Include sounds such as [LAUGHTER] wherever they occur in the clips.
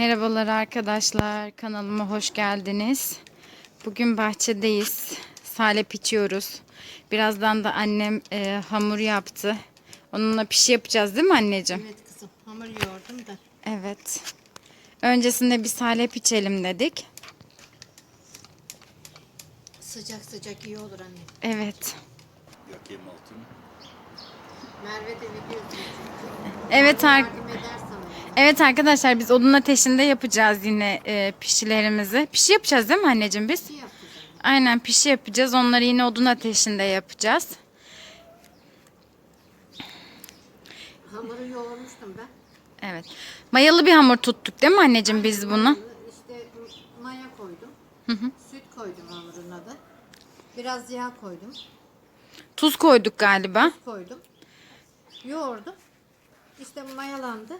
Merhabalar arkadaşlar. Kanalıma hoş geldiniz. Bugün bahçedeyiz. Salep içiyoruz. Birazdan da annem e, hamur yaptı. Onunla pişi yapacağız değil mi anneciğim? Evet kızım hamur yoğurdum da. Evet. Öncesinde bir salep içelim dedik. Sıcak sıcak iyi olur anne. Evet. Yakayım altını. Merve de video izliyor. Evet ar- Yardım eder sana. Evet arkadaşlar biz odun ateşinde yapacağız yine e, pişilerimizi. Pişi yapacağız değil mi anneciğim biz? Yapacağım. Aynen pişi yapacağız. Onları yine odun ateşinde yapacağız. Hamuru yoğurmuştum ben. Evet. Mayalı bir hamur tuttuk değil mi anneciğim biz bunu? İşte maya koydum. Süt koydum hamuruna da. Biraz yağ koydum. Tuz koyduk galiba. Koydum. Yoğurdum. İşte mayalandı.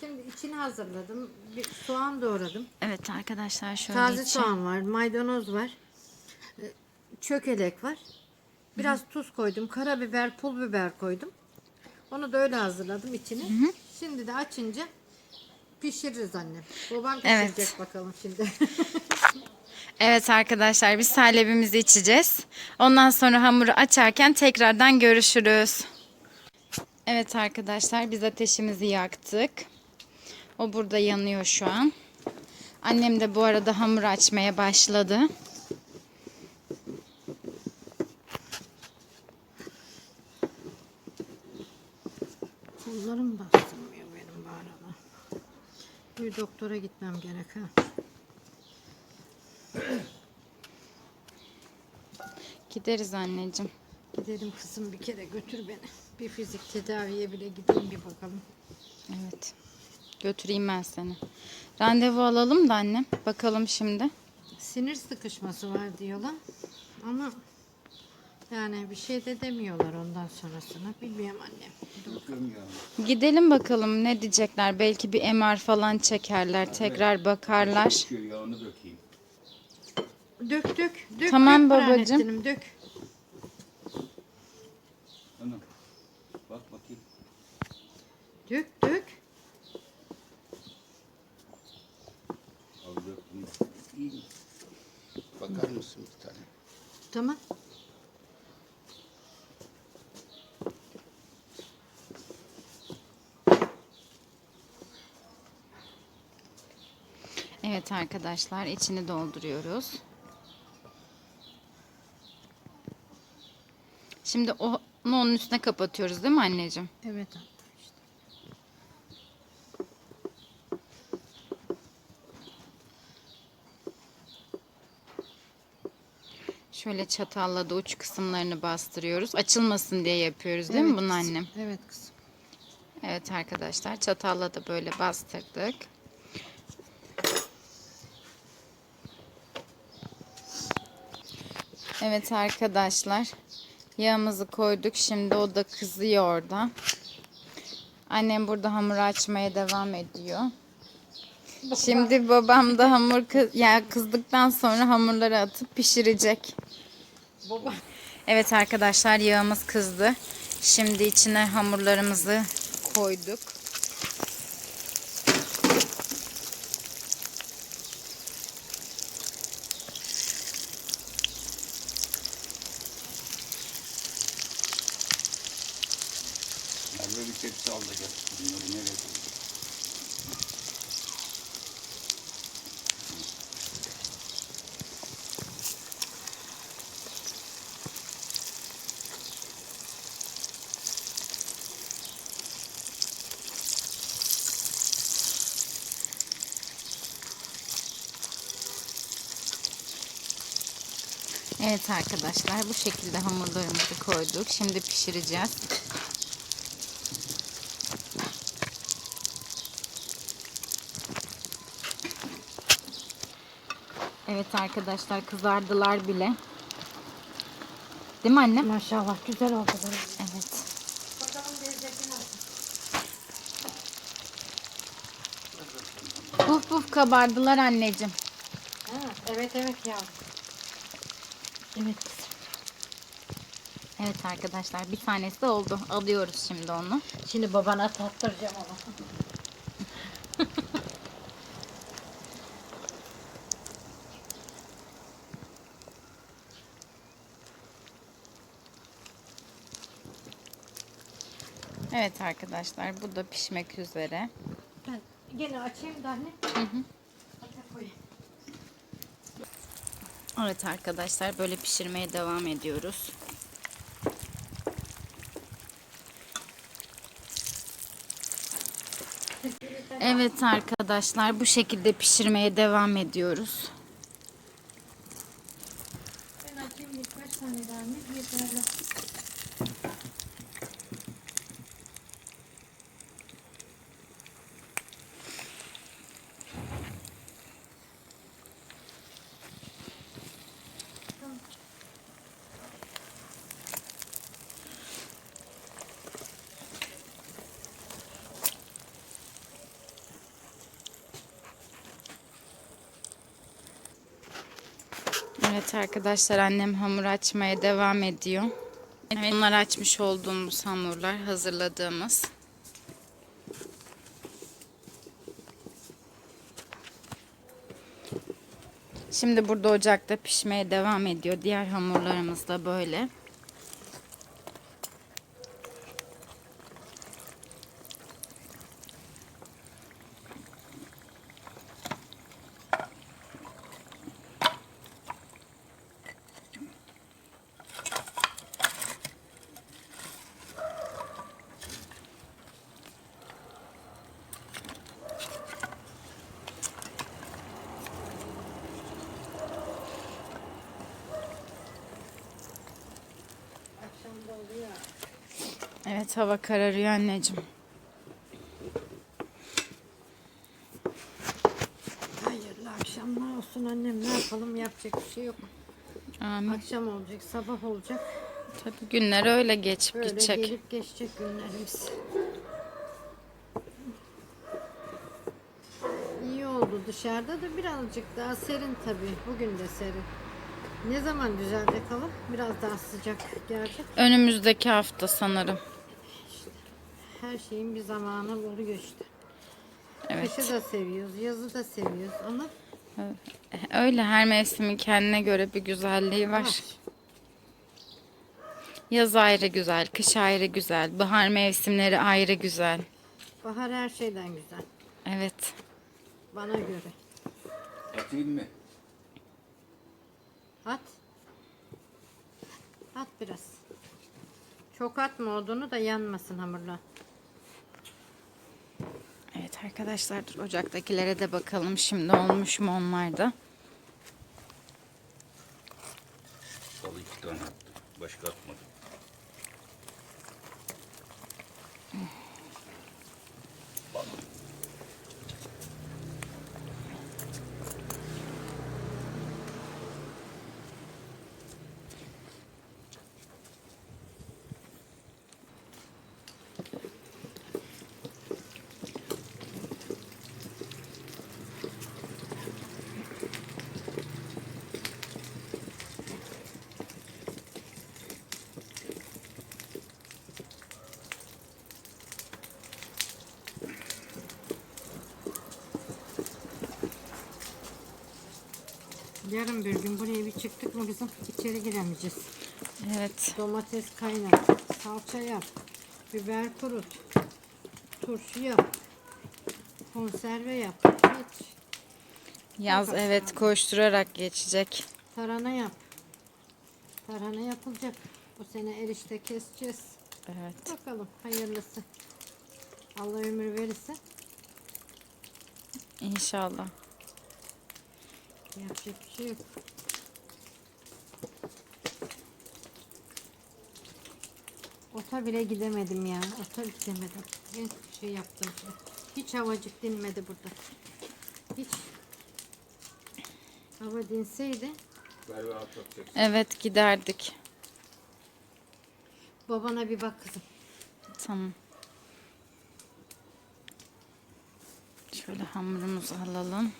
Şimdi içini hazırladım. Bir soğan doğradım. Evet arkadaşlar şöyle Taze içi- soğan var, maydanoz var. e, Çökelek var. Biraz tuz koydum, karabiber, pul biber koydum. Onu da öyle hazırladım içine. Şimdi de açınca pişiririz annem. Babam Evet. pişirecek bakalım şimdi. [LAUGHS] Evet arkadaşlar biz salebimizi içeceğiz. Ondan sonra hamuru açarken tekrardan görüşürüz. Evet arkadaşlar biz ateşimizi yaktık. O burada yanıyor şu an. Annem de bu arada hamur açmaya başladı. Kollarım bastırmıyor benim bu arada. Bir doktora gitmem gerek ha. Gideriz anneciğim. Gidelim kızım bir kere götür beni. Bir fizik tedaviye bile gideyim bir bakalım. Evet. Götüreyim ben seni. Randevu alalım da annem. Bakalım şimdi. Sinir sıkışması var diyorlar. Ama yani bir şey de demiyorlar ondan sonrasına. Bilmiyorum annem. Dur. Gidelim bakalım ne diyecekler. Belki bir MR falan çekerler. Tekrar bakarlar. Şu yağını dökeyim. Dök dök. dök Tamam dök babacığım. Burhanettin'im, Dök. Hanım. Bak bakayım. Dök dök. Al döktüm. İyi mi? Bakar mısın bir tane? Tamam. Evet arkadaşlar içini dolduruyoruz. Şimdi onu onun üstüne kapatıyoruz değil mi anneciğim? Evet Şöyle çatalla da uç kısımlarını bastırıyoruz. Açılmasın diye yapıyoruz değil mi Evet bunu kızım, annem? Evet kızım. Evet arkadaşlar çatalla da böyle bastırdık. Evet arkadaşlar yağımızı koyduk. Şimdi o da kızıyor orada. Annem burada hamur açmaya devam ediyor. Şimdi babam da hamur kı- yani kızdıktan sonra hamurları atıp pişirecek. Baba. Evet arkadaşlar yağımız kızdı. Şimdi içine hamurlarımızı koyduk. Merve bir tepsi al da gel. Bunları nereye koyayım? Evet arkadaşlar bu şekilde hamurlarımızı koyduk. Şimdi pişireceğiz. Evet arkadaşlar kızardılar bile. Değil mi annem? Maşallah güzel oldu. böyle. Evet. Puf puf kabardılar anneciğim. Ha, evet evet ya. Evet. Evet arkadaşlar bir tanesi de oldu. Alıyoruz şimdi onu. Şimdi babana tattıracağım onu. Evet arkadaşlar bu da pişmek üzere. Ben gene açayım da anne. Hı hı. Evet arkadaşlar böyle pişirmeye devam ediyoruz. Evet arkadaşlar bu şekilde pişirmeye devam ediyoruz. Evet arkadaşlar annem hamur açmaya devam ediyor. Evet, bunlar açmış olduğumuz hamurlar hazırladığımız. Şimdi burada ocakta pişmeye devam ediyor. Diğer hamurlarımız da böyle. Evet hava kararıyor anneciğim. Hayırlı akşamlar olsun annem. Ne yapalım yapacak bir şey yok. Amin. Akşam olacak, sabah olacak. Tabii günler öyle geçip Böyle gidecek. gelip geçecek günlerimiz. İyi oldu dışarıda da birazcık daha serin tabii. Bugün de serin. Ne zaman düzelecek hava? Biraz daha sıcak gelecek. Önümüzdeki hafta sanırım. Her şeyin bir zamanı oluyor işte. Evet. Kışı da seviyoruz, yazı da seviyoruz ama Öyle her mevsimin kendine göre bir güzelliği var. var. Yaz ayrı güzel, kış ayrı güzel, bahar mevsimleri ayrı güzel. Bahar her şeyden güzel. Evet. Bana göre. Atayım mı? At. At biraz. Çok atma odunu da yanmasın hamurla. Evet arkadaşlar dur ocaktakilere de bakalım şimdi olmuş mu onlar da. Salı iki tane attım. Başka atmadım. Yarın bir gün buraya bir çıktık mı kızım içeri giremeyeceğiz. Evet. Domates kaynat, salça yap, biber kurut, turşu yap, konserve yap, hiç Yaz az evet kaldı. koşturarak geçecek. tarhana yap. Tarhana yapılacak. Bu sene erişte keseceğiz. Evet. Bakalım hayırlısı. Allah ömür verirse İnşallah. Yapacak bir şey yok. Ota bile gidemedim ya. Ota gidemedim. En şey yaptım. Hiç havacık dinmedi burada. Hiç. Hava dinseydi. Evet giderdik. babana bir bak kızım. Tamam. Şöyle hamurumuzu alalım.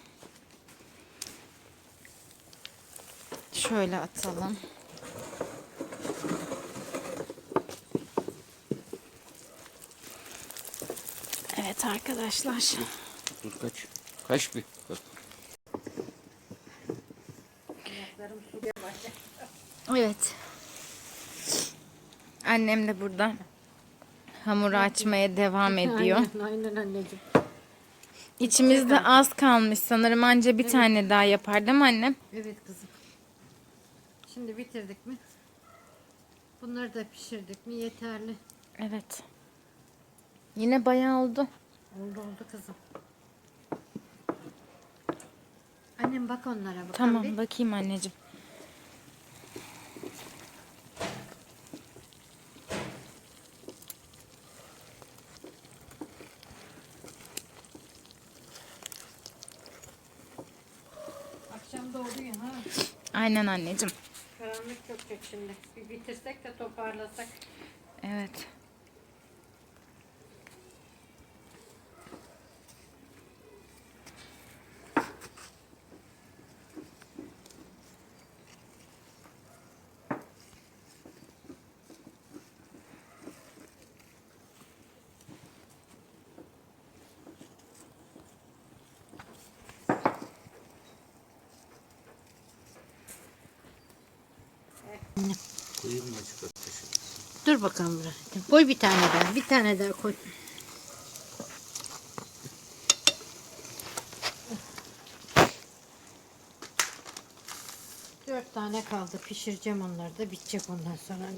Şöyle atalım. Evet arkadaşlar. Dur kaç. Kaç bir. Bak. Evet. Annem de burada Hamuru açmaya devam ediyor. Aynen, aynen anneciğim. İçimizde az kalmış sanırım. Anca bir tane daha yapar değil mi annem? Evet kızım. Şimdi bitirdik mi? Bunları da pişirdik mi yeterli. Evet. Yine bayağı oldu. Oldu oldu kızım. Annem bak onlara bakalım Tamam bir. bakayım anneciğim. Akşam doğdu ya ha. Aynen anneciğim. Karanlık çökecek şimdi. Bir bitirsek de toparlasak. Evet. Koyayım mı açık ateşe? Dur bakalım biraz. Koy bir tane daha. Bir tane daha koy. Dört tane kaldı. Pişireceğim onları da. Bitecek ondan sonra.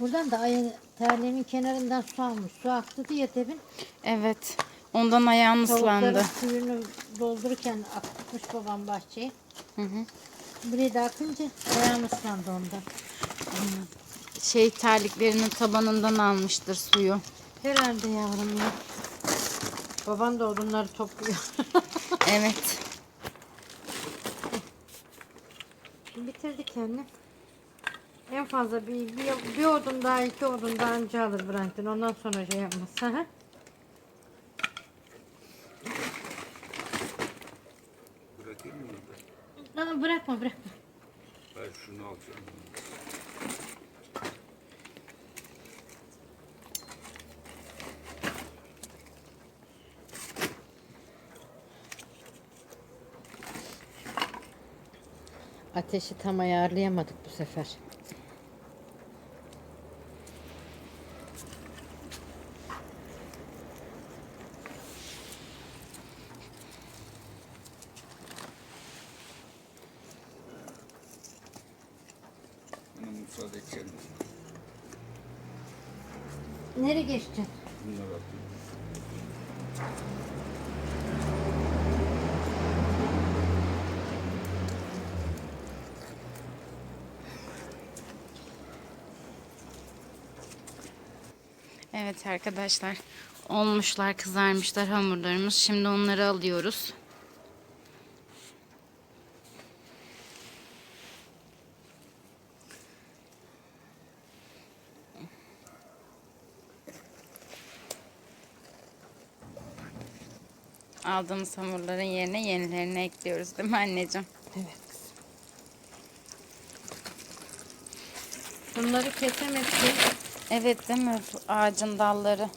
Buradan da ayın terliğinin kenarından su almış. Su aktı diye demin. Evet. Ondan ayağım ıslandı. Tavukların suyunu doldururken akıtmış babam bahçeye. Hı hı. Buraya da akınca ayağım ıslandı ondan. Şey terliklerinin tabanından almıştır suyu. Herhalde yavrum ya. Baban da odunları topluyor. [LAUGHS] Evet. Bitirdik anne. En fazla bir, bir, bir odun daha iki odun daha önce alır Brandon. Ondan sonra şey yapmaz. Bırakayım mı burada? Aa, bırakma bırakma. Ben şunu alacağım. Ateşi tam ayarlayamadık bu sefer. Bana müsaade edeceğim. Nereye geçeceksin? Bunları atayım. Evet arkadaşlar. Olmuşlar, kızarmışlar hamurlarımız. Şimdi onları alıyoruz. Aldığımız hamurların yerine yenilerini ekliyoruz değil mi anneciğim? Evet. Bunları kesemedik. Evet değil mi? Ağacın dalları.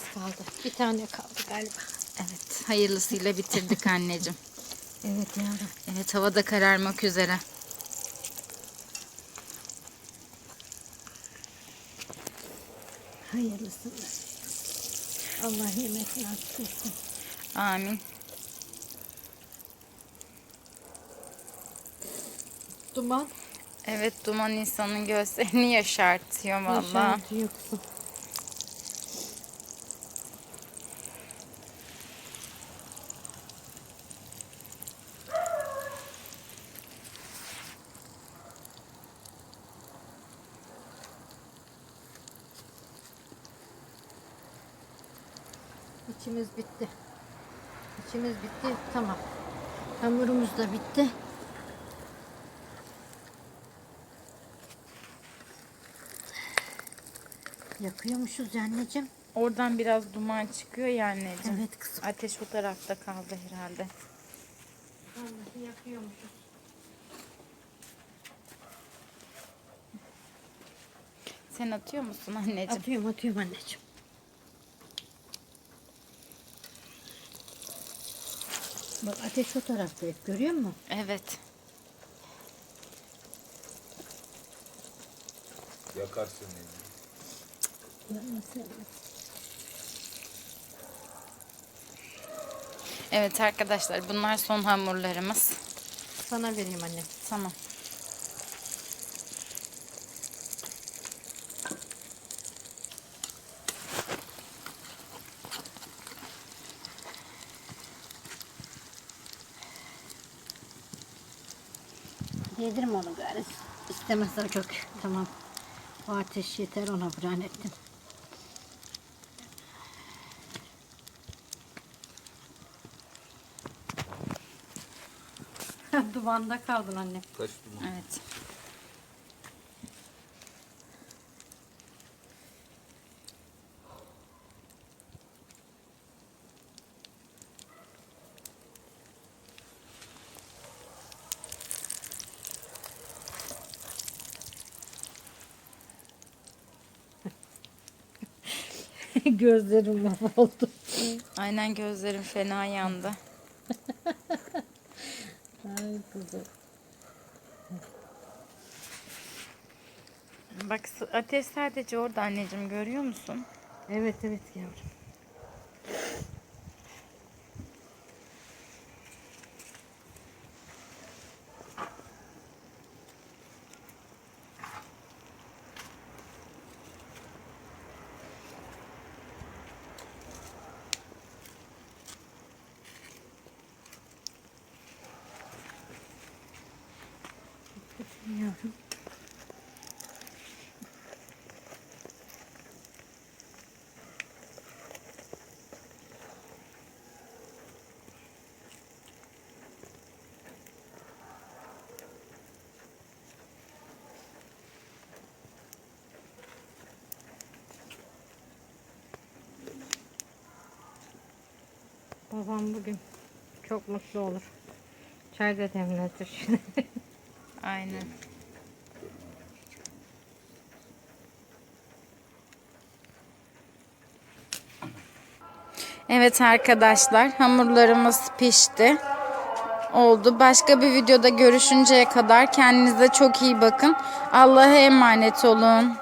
Az kaldı. Bir tane kaldı galiba. Evet, hayırlısıyla bitirdik anneciğim. [LAUGHS] Evet yavrum. Evet, hava da kararmak üzere. Hayırlısını. Allah yemek nasip etsin. Amin. Duman. Evet duman insanın gözlerini [LAUGHS] yaşartıyor valla. Yaşartıyor kızım. İçimiz bitti. İçimiz bitti. Tamam. Hamurumuz da bitti. Yakıyormuşuz ya anneciğim. Oradan biraz duman çıkıyor ya anneciğim. Evet kızım. Ateş o tarafta kaldı herhalde. Vallahi yakıyormuşuz. Sen atıyor musun anneciğim? Atıyorum atıyorum anneciğim. Bak ateş o tarafta hep görüyor musun? Evet. Yakarsın. Yanmasın. Evet arkadaşlar bunlar son hamurlarımız. Sana vereyim anne. Tamam. Yedirim onu gari. İstemezse çok. Tamam. O ateş yeter ona buran ettim. [LAUGHS] Duvanda kaldın anne. Kaç duman? Evet. [LAUGHS] Gözlerim mahvoldu. Aynen gözlerim fena yandı. Ay kızım. Bak ateş sadece orada anneciğim görüyor musun? Evet evet yavrum. Yavrum. Babam bugün çok mutlu olur. Çay da demletir şimdi. [LAUGHS] Aynen. Evet arkadaşlar hamurlarımız pişti. Oldu. Başka bir videoda görüşünceye kadar kendinize çok iyi bakın. Allah'a emanet olun.